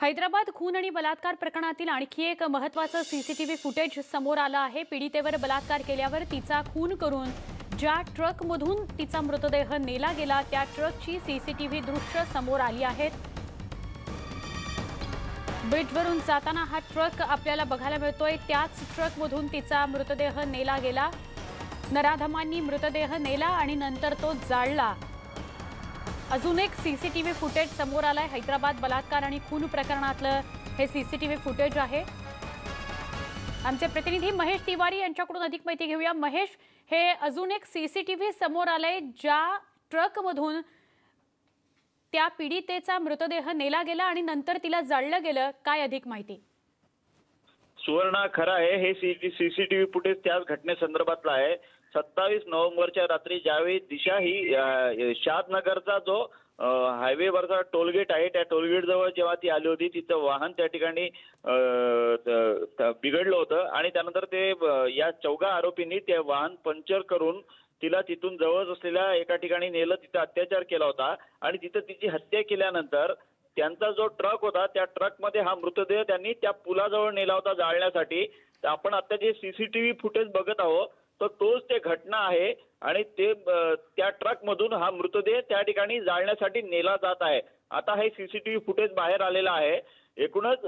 हैदराबाद खून आणि बलात्कार प्रकरणातील आणखी एक महत्वाचं सीसीटीव्ही फुटेज समोर आलं आहे. पीडितेवर बलात्कार केल्यावर तिचा खून करून ज्या ट्रकमधून तिचा मृतदेह नेला गेला त्या ट्रकची सीसीटीव्ही दृश्य समोर आली आहेत ब्रिजवरून जाताना हा ट्रक आपल्याला बघायला मिळतोय. त्याच ट्रकमधून तिचा मृतदेह नेला गेला. नराधमांनी मृतदेह नेला आणि नंतर तो जाळला. अजून एक सीसीटीव्ही फुटेज समोर आलाय. हैदराबाद बलात्कार आणि खून प्रकरणातलं हे सीसीटीव्ही फुटेज आहे. आमचे प्रतिनिधी महेश तिवारी यांच्याकडून अधिक माहिती घेऊया. महेश हे अजून एक सीसीटीव्ही समोर आलंय ज्या ट्रकमधून त्या पीडितेचा मृतदेह नेला गेला आणि नंतर तिला जाळलं गेलं. काय अधिक माहिती? सुवर्णा खरं आहे. हे सीसीटीव्ही फुटेज त्याच घटनेसंदर्भातलं आहे. सत्तावीस नोव्हेंबरच्या रात्री ज्यावेळी दिशा ही शादनगरचा जो हायवेवरचा टोलगेट आहे त्या टोलगेट जवळ जेव्हा ती आली होती तिचं वाहन त्या ठिकाणी बिघडलं होतं. आणि त्यानंतर ते या चौघा आरोपींनी ते वाहन पंक्चर करून तिला तिथून जवळ असलेल्या एका ठिकाणी नेलं तिथं अत्याचार केला होता. आणि तिथं तिची हत्या केल्यानंतर त्यांचा जो ट्रक होता त्या ट्रकमध्ये हा मृतदेह त्यांनी त्या पुलाजवळ नेला होता जाळण्यासाठी. तर आपण आता जे सीसीटीव्ही फुटेज बघत आहोत तर तोच ते घटना आहे आणि ते त्या ट्रकमधून हा मृतदेह त्या ठिकाणी जाळण्यासाठी नेला जात आहे. आता हे सीसीटीव्ही फुटेज बाहेर आलेलं आहे. एकूणच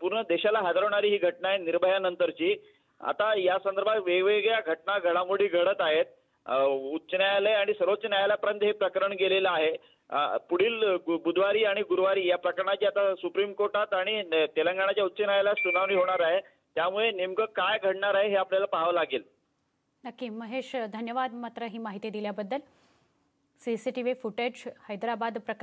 पूर्ण देशाला हादरवणारी ही घटना आहे निर्भयानंतरची. आता या संदर्भात वेगवेगळ्या घटना घडामोडी घडत आहेत. उच्च न्यायालय आणि सर्वोच्च न्यायालयापर्यंत हे प्रकरण गेलेलं आहे. पुढील बुधवारी आणि गुरुवारी या प्रकरणाची आता सुप्रीम कोर्टात आणि तेलंगणाच्या उच्च न्यायालयात सुनावणी होणार आहे. त्यामुळे नेमकं काय घडणार आहे हे आपल्याला पाहावं लागेल. नक्की महेश धन्यवाद मात्र ही माहिती दिल्याबद्दल. सीसीटीव्ही फुटेज हैदराबाद प्रकरण